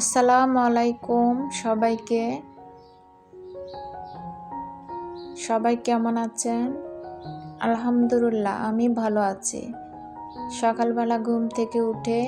আসসালামু আলাইকুম সবাইকে। সবাই কেমন আছেন? আলহামদুলিল্লাহ, আমি ভালো আছি। সকালবেলা ঘুম থেকে উঠে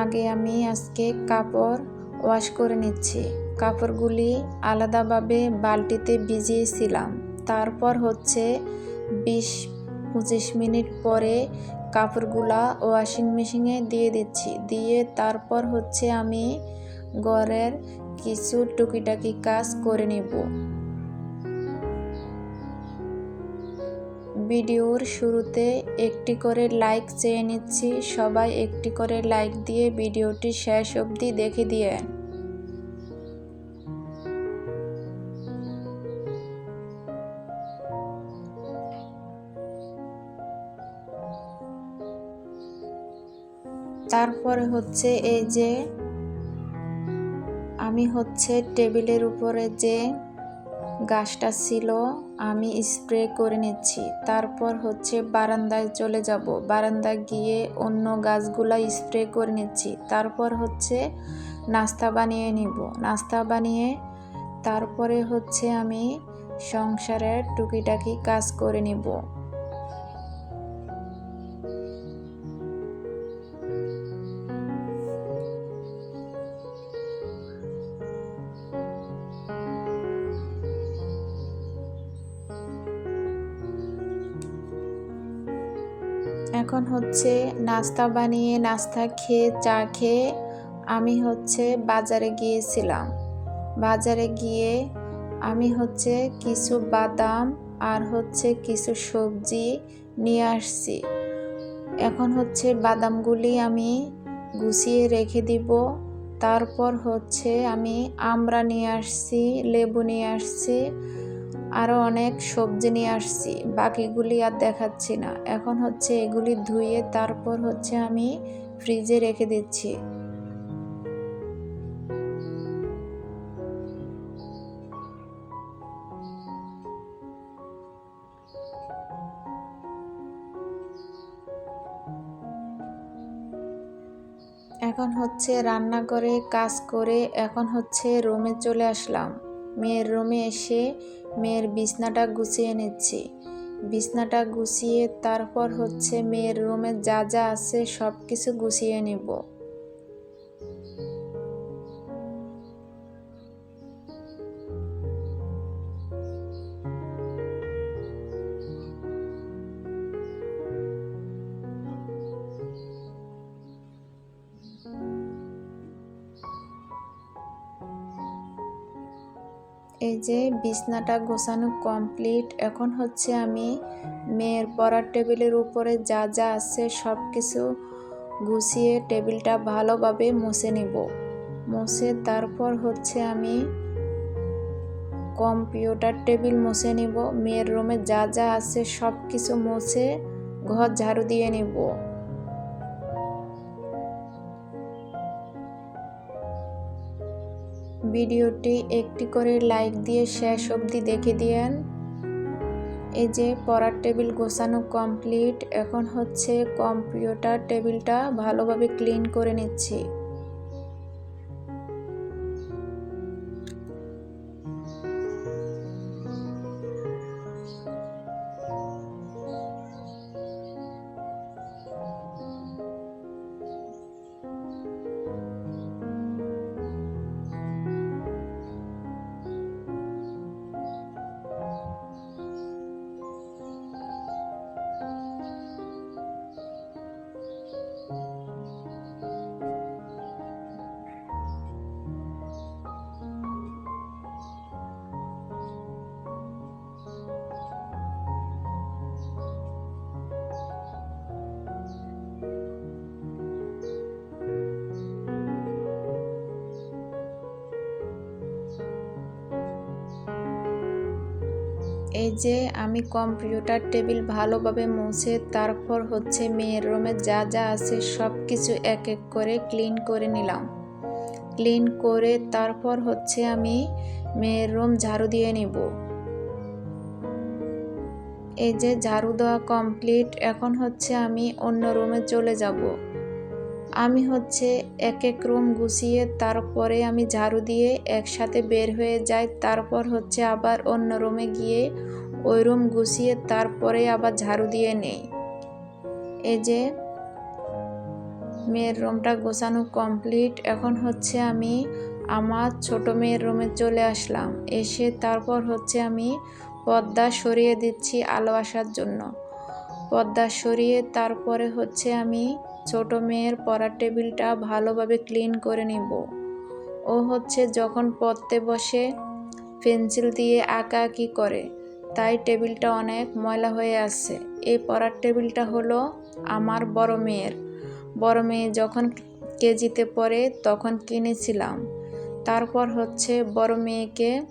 আগে আমি আজকে কাপড় ওয়াশ করে নিচ্ছি। কাপড়গুলি আলাদাভাবে বালতিতে ভিজিয়েছিলাম। তারপর হচ্ছে বিশ পঁচিশ মিনিট পরে কাপড়গুলা ওয়াশিং মেশিনে দিয়ে দিচ্ছি। দিয়ে তারপর হচ্ছে আমি ঘরের কিছু টুকিটাকি কাজ করে নেব। ভিডিওর শুরুতে একটি করে লাইক চেয়ে নিচ্ছি। সবাই একটি করে লাইক দিয়ে ভিডিওটি শেষ অবধি দেখে দিয়ে। তারপরে হচ্ছে এই যে আমি হচ্ছে টেবিলের উপরে যে গাছটা ছিল, আমি স্প্রে করে নিচ্ছি। তারপর হচ্ছে বারান্দায় চলে যাব। বারান্দায় গিয়ে অন্য গাছগুলা স্প্রে করে নিচ্ছি। তারপর হচ্ছে নাস্তা বানিয়ে নিব। নাস্তা বানিয়ে তারপরে হচ্ছে আমি সংসারের টুকিটাকি কাজ করে নিব। এখন হচ্ছে নাস্তা বানিয়ে, নাস্তা খেয়ে, চা খেয়ে আমি হচ্ছে বাজারে গিয়েছিলাম। বাজারে গিয়ে আমি হচ্ছে কিছু বাদাম আর হচ্ছে কিছু সবজি নিয়ে আসছি। এখন হচ্ছে বাদামগুলি আমি গুছিয়ে রেখে দিব। তারপর হচ্ছে আমি আমরা নিয়ে আসছি, লেবু নিয়ে আসছি। আরও অনেক সবজি নিয়ে আসছি, বাকিগুলি আর দেখাচ্ছি না। এখন হচ্ছে এগুলি ধুয়ে তারপর হচ্ছে আমি ফ্রিজে রেখে দিচ্ছি। এখন হচ্ছে রান্না করে কাজ করে এখন হচ্ছে রুমে চলে আসলাম। মেয়ের রুমে এসে মেয়ের বিছনাটা গুছিয়ে নিচ্ছি। বিছনাটা গুছিয়ে তারপর হচ্ছে মেয়ের রুমে যা যা আছে সব কিছু গুছিয়ে নেব। এই যে বিছনাটা গোছানো কমপ্লিট এখন হচ্ছে আমি মেয়ের পড়ার টেবিলের উপরে যা যা আছে সব কিছু গুছিয়ে টেবিলটা ভালোভাবে মুছে নেব। মুছে তারপর হচ্ছে আমি কম্পিউটার টেবিল মুছে নিব, মেয়ের রুমে যা যা আছে সব কিছু মুছে ঘর ঝাড়ু দিয়ে নেব। ভিডিওটি একটি করে লাইক দিয়ে শেষ অবধি দেখে দিয়েন। এই যে পড়ার টেবিল গোছানো কমপ্লিট, এখন হচ্ছে কম্পিউটার টেবিলটা ভালোভাবে ক্লিন করে নিচ্ছি। এই যে আমি কম্পিউটার টেবিল ভালোভাবে মুছে, তারপর হচ্ছে মেয়ের রুমে যা যা আছে সব কিছু এক এক করে ক্লিন করে নিলাম। ক্লিন করে তারপর হচ্ছে আমি মেয়ের রুম ঝাড়ু দিয়ে নিব। এই যে ঝাড়ু দেওয়া কমপ্লিট, এখন হচ্ছে আমি অন্য রুমে চলে যাব। আমি হচ্ছে এক এক রুম গুছিয়ে তারপরে আমি ঝাড়ু দিয়ে একসাথে বের হয়ে যাই, তারপর হচ্ছে আবার অন্য রুমে গিয়ে ওই রুম গুছিয়ে তারপরে আবার ঝাড়ু দিয়ে নেই। এই যে মেয়ের রুমটা গোছানো কমপ্লিট, এখন হচ্ছে আমি আমার ছোট মেয়ের রুমে চলে আসলাম। এসে তারপর হচ্ছে আমি পর্দা সরিয়ে দিচ্ছি আলো আসার জন্য। পর্দা সরিয়ে তারপরে হচ্ছে আমি ছোট মেয়ের পড়ার টেবিলটা ভালোভাবে ক্লিন করে নিব। ও হচ্ছে যখন পড়তে বসে পেন্সিল দিয়ে আঁকা আঁকি করে, তাই টেবিলটা অনেক ময়লা হয়ে আছে। এই পড়ার টেবিলটা হলো আমার বড় মেয়ের। বড় মেয়ে যখন কেজিতে পড়ে তখন কিনেছিলাম। তারপর হচ্ছে বড় মেয়েকে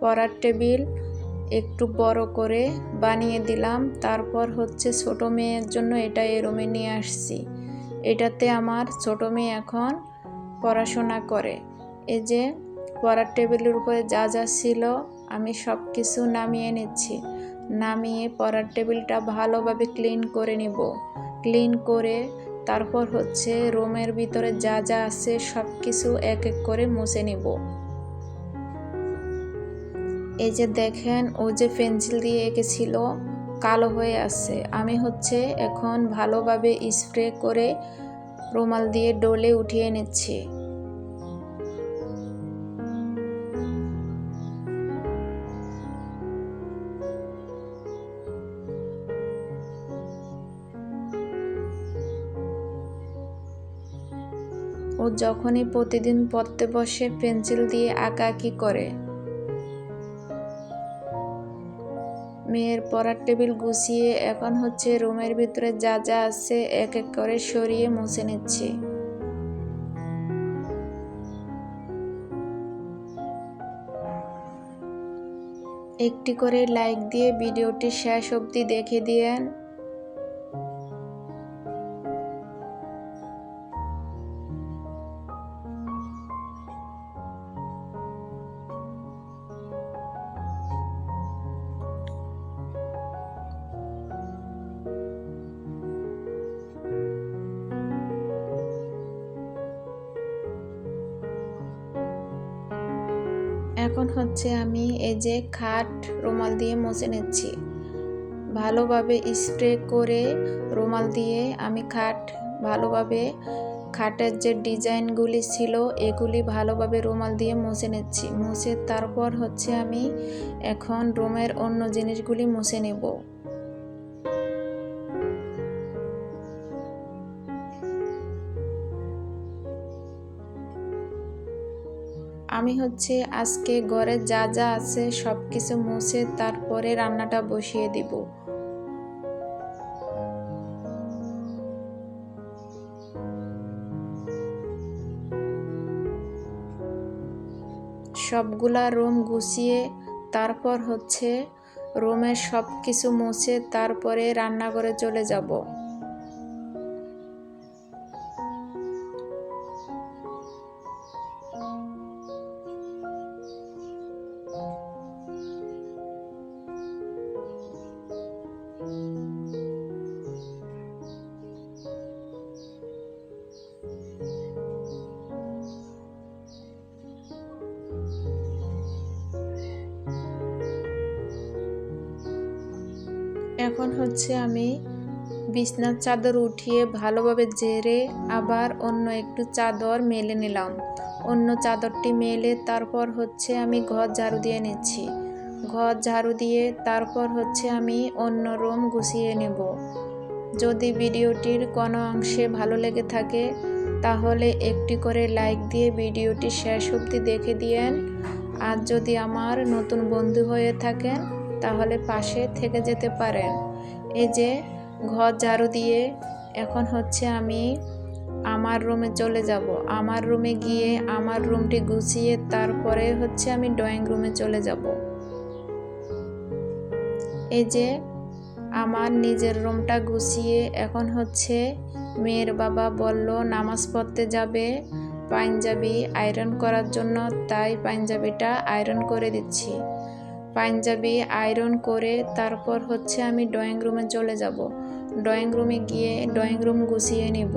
পড়ার টেবিল একটু বড় করে বানিয়ে দিলাম। তারপর হচ্ছে ছোট মেয়ের জন্য এটা এ রুমে নিয়ে আসছি। এটাতে আমার ছোট মেয়ে এখন পড়াশোনা করে। এই যে পড়ার টেবিলের উপরে যা যা ছিল, আমি সব কিছু নামিয়ে নিচ্ছি। নামিয়ে পড়ার টেবিলটা ভালোভাবে ক্লিন করে নিব। ক্লিন করে তারপর হচ্ছে রুমের ভিতরে যা যা আছে সব কিছু এক এক করে মুছে নিব। এই যে দেখেন, ও যে পেন্সিল দিয়ে এঁকেছিল কালো হয়ে আছে। আমি হচ্ছে এখন ভালোভাবে স্প্রে করে রুমাল দিয়ে ডলে উঠিয়ে নিচ্ছি। ও যখনই প্রতিদিন পড়তে বসে পেন্সিল দিয়ে আঁকা আঁকাআঁকি করে। পড়ার টেবিল গুছিয়ে এখন হচ্ছে রুমের ভিতরে যা যা আছে এক এক করে সরিয়ে মুছে নিচ্ছি। একটি করে লাইক দিয়ে ভিডিওটি শেষ অবধি দেখে দিয়েন। হচ্ছে আমি এই যে খাট রুমাল দিয়ে মুছে নিচ্ছি। ভালোভাবে স্প্রে করে রুমাল দিয়ে আমি খাট, ভালোভাবে খাটের যে ডিজাইনগুলি ছিল, এগুলি ভালোভাবে রুমাল দিয়ে মুছে নিচ্ছি। মুছে তারপর হচ্ছে আমি এখন রুমের অন্য জিনিসগুলি মুছে নেব। আমি হচ্ছে আজকে ঘরে যা যা আছে সব কিছু মুছে তারপরে রান্নাটা বসিয়ে দিব। সবগুলা রুম গুছিয়ে তারপর হচ্ছে রুমের সব কিছু মুছে তারপরে রান্নাঘরে চলে যাব। হচ্ছে আমি বিছনার চাদর উঠিয়ে ভালোভাবে জেরে আবার অন্য একটু চাদর মেলে নিলাম। অন্য চাদরটি মেলে তারপর হচ্ছে আমি ঘর ঝাড়ু দিয়ে নিচ্ছি। ঘর ঝাড়ু দিয়ে তারপর হচ্ছে আমি অন্য রুম গুছিয়ে নেব। যদি ভিডিওটির কোনো অংশে ভালো লেগে থাকে, তাহলে একটি করে লাইক দিয়ে ভিডিওটি শেষ অবধি দেখে দিয়েন। আর যদি আমার নতুন বন্ধু হয়ে থাকেন, তাহলে পাশে থেকে যেতে পারেন। এই যে ঘর ঝাড়ু দিয়ে এখন হচ্ছে আমি আমার রুমে চলে যাব। আমার রুমে গিয়ে আমার রুমটি গুছিয়ে তারপরে হচ্ছে আমি ড্রয়িং রুমে চলে যাব। এই যে আমার নিজের রুমটা গুছিয়ে এখন হচ্ছে মেয়ের বাবা বলল, নামাজ পড়তে যাবে, পাঞ্জাবি আয়রন করার জন্য, তাই পাঞ্জাবিটা আয়রন করে দিচ্ছি। পাঞ্জাবি, আয়রন করে তারপর হচ্ছে আমি ড্রয়িং রুমে চলে যাব। ড্রয়িং রুমে গিয়ে ড্রয়িং রুম গুছিয়ে নিব।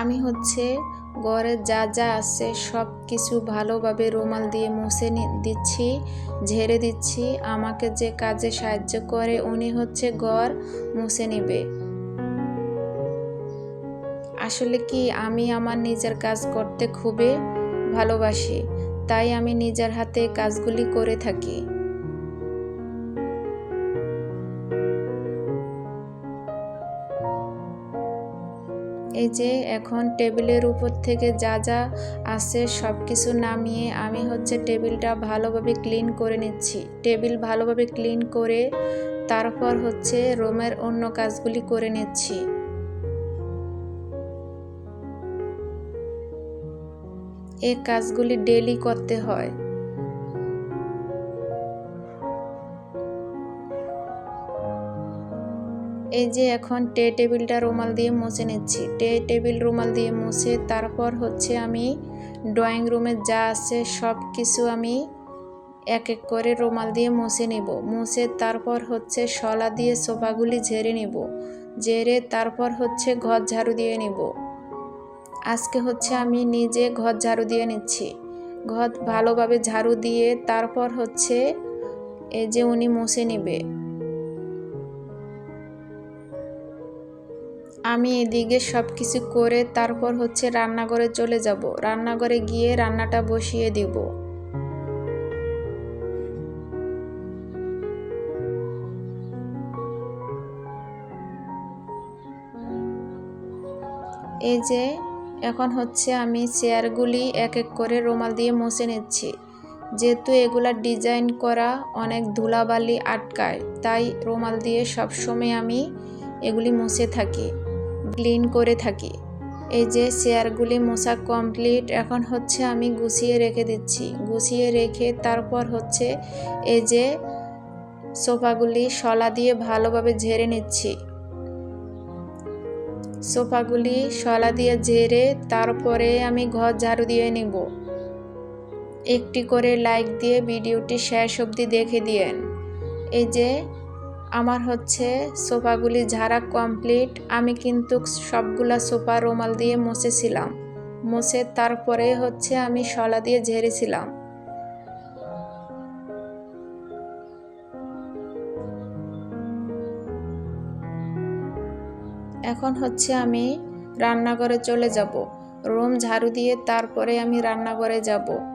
আমি হচ্ছে ঘরে যা যা আছে সব কিছু ভালোভাবে রুমাল দিয়ে মুছে দিচ্ছি, ঝেড়ে দিচ্ছি। আমাকে যে কাজে সাহায্য করে উনি হচ্ছে ঘর মুছে নেবে। আসলে কি আমি আমার নিজের কাজ করতে খুবই ভালোবাসি, তাই আমি নিজের হাতে কাজগুলি করে থাকি। এই যে এখন টেবিলের উপর থেকে যা যা আছে সব কিছু নামিয়ে আমি হচ্ছে টেবিলটা ভালোভাবে ক্লিন করে নিচ্ছি। টেবিল ভালোভাবে ক্লিন করে তারপর হচ্ছে রুমের অন্য কাজগুলি করে নিচ্ছি। এই কাজগুলি ডেলি করতে হয়। এই যে এখন টে টেবিলটা রুমাল দিয়ে মুছে নিচ্ছি। টে টেবিল রুমাল দিয়ে মুছে তারপর হচ্ছে আমি ড্রয়িং রুমে যা আছে সব কিছু আমি এক এক করে রুমাল দিয়ে মুছে নেব। মুছে তারপর হচ্ছে শলা দিয়ে সোফাগুলি ঝেড়ে নেব। ঝেড়ে তারপর হচ্ছে ঘর ঝাড়ু দিয়ে নেব। আজকে হচ্ছে আমি নিজে ঘর ঝাড়ু দিয়ে নিচ্ছি। ঘর ভালোভাবে ঝাড়ু দিয়ে তারপর হচ্ছে এই যে উনি মুছে নেবে। আমি এদিকে সব কিছু করে তারপর হচ্ছে রান্নাঘরে চলে যাব। রান্নাঘরে গিয়ে রান্নাটা বসিয়ে দিব। এই যে, এখন হচ্ছে আমি চেয়ারগুলি এক এক করে রুমাল দিয়ে মুছে নিচ্ছি। যেহেতু এগুলা ডিজাইন করা অনেক ধুলাবালি আটকায়, তাই রুমাল দিয়ে সবসময় আমি এগুলি মুছে থাকি। ক্লিন করে থাকি। এই যে চেয়ারগুলি মোছা কমপ্লিট, এখন হচ্ছে আমি গুছিয়ে রেখে দিচ্ছি। গুছিয়ে রেখে তারপর হচ্ছে এই যে সোফাগুলি শলা দিয়ে ভালোভাবে ঝেড়ে নিচ্ছি। সোফাগুলি শলা দিয়ে ঝেড়ে তারপরে আমি ঘর ঝাড়ু দিয়ে নিব। একটি করে লাইক দিয়ে ভিডিওটি শেষ অবধি দেখে দিয়েন। এই যে আমার হচ্ছে সোফাগুলি ঝাড়া কমপ্লিট। আমি কিন্তু সবগুলা সোফা রুমাল দিয়ে মুছেছিলাম। মুছে তারপরে হচ্ছে আমি শলা দিয়ে ঝেড়েছিলাম। এখন হচ্ছে আমি রান্নাঘরে চলে যাব। রুম ঝাড়ু দিয়ে তারপরে আমি রান্নাঘরে যাব।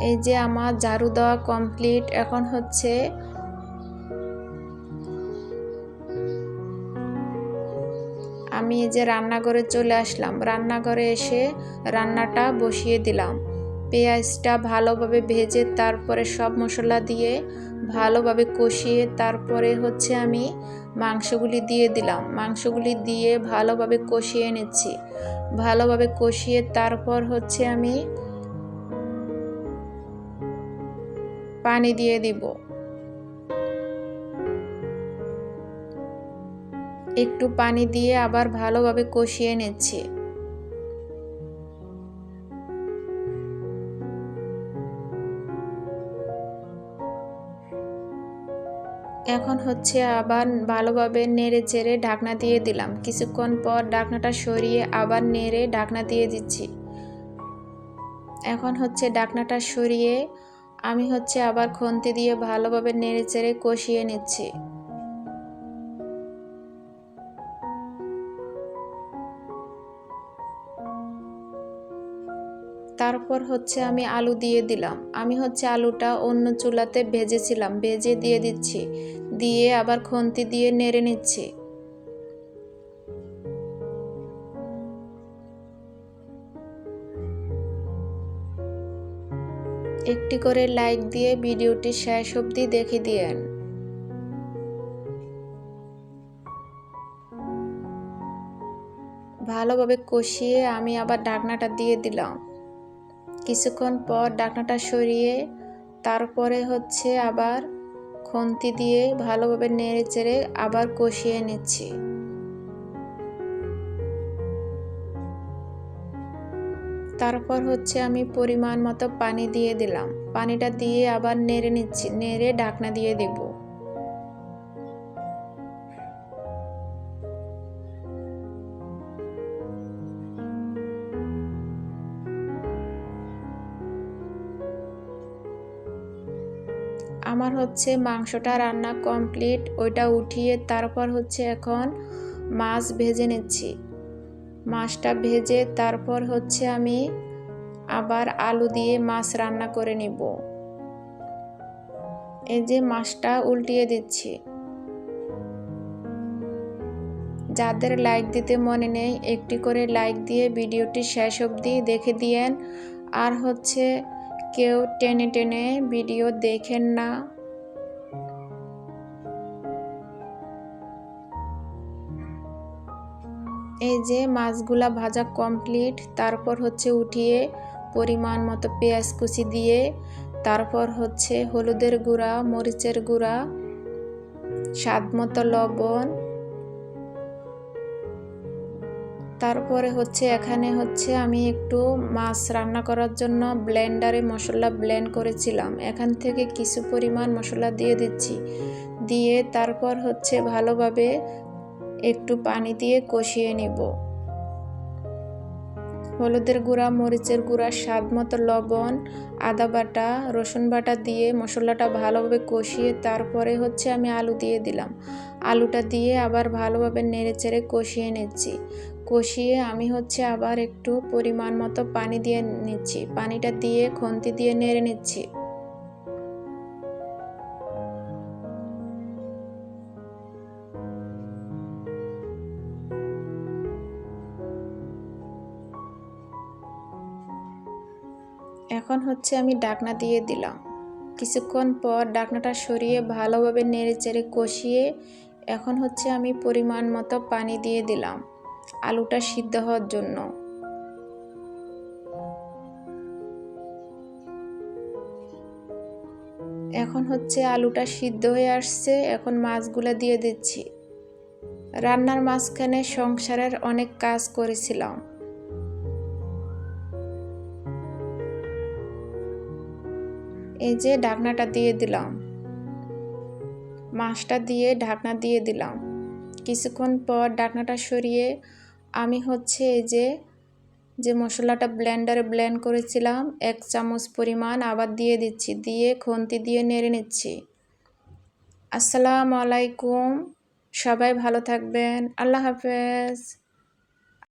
এই যে আমার ঝাড়ু দেওয়া কমপ্লিট এখন হচ্ছে আমি এই যে রান্নাঘরে চলে আসলাম। রান্নাঘরে এসে রান্নাটা বসিয়ে দিলাম। পেঁয়াজটা ভালোভাবে ভেজে তারপরে সব মশলা দিয়ে ভালোভাবে কষিয়ে তারপরে হচ্ছে আমি মাংসগুলি দিয়ে দিলাম। মাংসগুলি দিয়ে ভালোভাবে কষিয়ে নিচ্ছি। ভালোভাবে কষিয়ে তারপর হচ্ছে আমি পানি দিয়ে দিব। একটু পানি দিয়ে আবার ভালোভাবে কষিয়ে নিচ্ছি। এখন হচ্ছে আবার ভালোভাবে নেড়ে চেড়ে ঢাকনা দিয়ে দিলাম। কিছুক্ষণ পর ঢাকনাটা সরিয়ে আবার নেড়ে ঢাকনা দিয়ে দিচ্ছি। এখন হচ্ছে ঢাকনাটা সরিয়ে আমি হচ্ছে আবার খন্তি দিয়ে ভালোভাবে নেড়ে চেড়ে কষিয়ে নিচ্ছি। তারপর হচ্ছে আমি আলু দিয়ে দিলাম। আমি হচ্ছে আলুটা অন্য চুলাতে ভেজেছিলাম, ভেজে দিয়ে দিচ্ছি। দিয়ে আবার খন্তি দিয়ে নেড়ে নিচ্ছি। একটি করে লাইক দিয়ে ভিডিওটি শেষ অবধি দেখে দিয়েন। ভালোভাবে কষিয়ে আমি আবার ডাকনাটা দিয়ে দিলাম। কিছুক্ষণ পর ডাকনাটা সরিয়ে তারপরে হচ্ছে আবার খন্তি দিয়ে ভালোভাবে নেড়ে চেড়ে আবার কষিয়ে নিচ্ছি। তারপর হচ্ছে আমি পরিমাণ মতো পানি দিয়ে দিলাম। পানিটা দিয়ে আবার নেড়ে নিচ্ছি, নেড়ে ঢাকনা দিয়ে দেব। আমার হচ্ছে মাংসটা রান্না কমপ্লিট, ওইটা উঠিয়ে তারপর হচ্ছে এখন মাছ ভেজে নিচ্ছি। মাছটা ভেজে তারপর হচ্ছে আমি আবার আলু দিয়ে মাছ রান্না করে নিব। এই যে মাছটা উল্টিয়ে দিচ্ছি। যাদের লাইক দিতে মনে নেই, একটি করে লাইক দিয়ে ভিডিওটি শেষ অবধি দেখে দিয়েন। আর হচ্ছে কেউ টেনে টেনে ভিডিও দেখেন না। এই যে মাছগুলা ভাজা কমপ্লিট তারপর হচ্ছে উঠিয়ে পরিমাণ মতো পেঁয়াজ কুচি দিয়ে, তারপর হচ্ছে হলুদের গুঁড়া, মরিচের গুঁড়া, স্বাদ মতো লবণ, তারপরে হচ্ছে এখানে হচ্ছে আমি একটু মাছ রান্না করার জন্য ব্লেন্ডারে মশলা ব্লেন্ড করেছিলাম। এখান থেকে কিছু পরিমাণ মশলা দিয়ে দিচ্ছি। দিয়ে তারপর হচ্ছে ভালোভাবে একটু পানি দিয়ে কষিয়ে নেব। হলুদের গুঁড়া, মরিচের গুঁড়া, স্বাদ মতো লবণ, আদা বাটা, রসুন বাটা দিয়ে মশলাটা ভালোভাবে কষিয়ে তারপরে হচ্ছে আমি আলু দিয়ে দিলাম। আলুটা দিয়ে আবার ভালোভাবে নেড়ে চেড়ে কষিয়ে নিচ্ছি। কষিয়ে আমি হচ্ছে আবার একটু পরিমাণ মতো পানি দিয়ে নিচ্ছি। পানিটা দিয়ে খন্তি দিয়ে নেড়ে নিচ্ছি। এখন হচ্ছে আমি ডাকনা দিয়ে দিলাম। কিছুক্ষণ পর ডাকনাটা সরিয়ে ভালোভাবে নেড়ে চেড়ে কষিয়ে এখন হচ্ছে আমি পরিমাণ মতো পানি দিয়ে দিলাম আলুটা সিদ্ধ হওয়ার জন্য। এখন হচ্ছে আলুটা সিদ্ধ হয়ে আসছে, এখন মাছগুলো দিয়ে দিচ্ছি। রান্নার মাঝখানে সংসারের অনেক কাজ করেছিলাম। এই যে ঢাকনাটা দিয়ে দিলাম। মাছটা দিয়ে ঢাকনা দিয়ে দিলাম। কিছুক্ষণ পর ঢাকনাটা সরিয়ে আমি হচ্ছে এই যে যে মশলাটা ব্লেন্ডারে ব্লেন্ড করেছিলাম, এক চামচ পরিমাণ আবার দিয়ে দিচ্ছি, দিয়ে খন্তি দিয়ে নেড়ে নিচ্ছি। আসসালামু আলাইকুম, সবাই ভালো থাকবেন, আল্লাহ হাফেজ।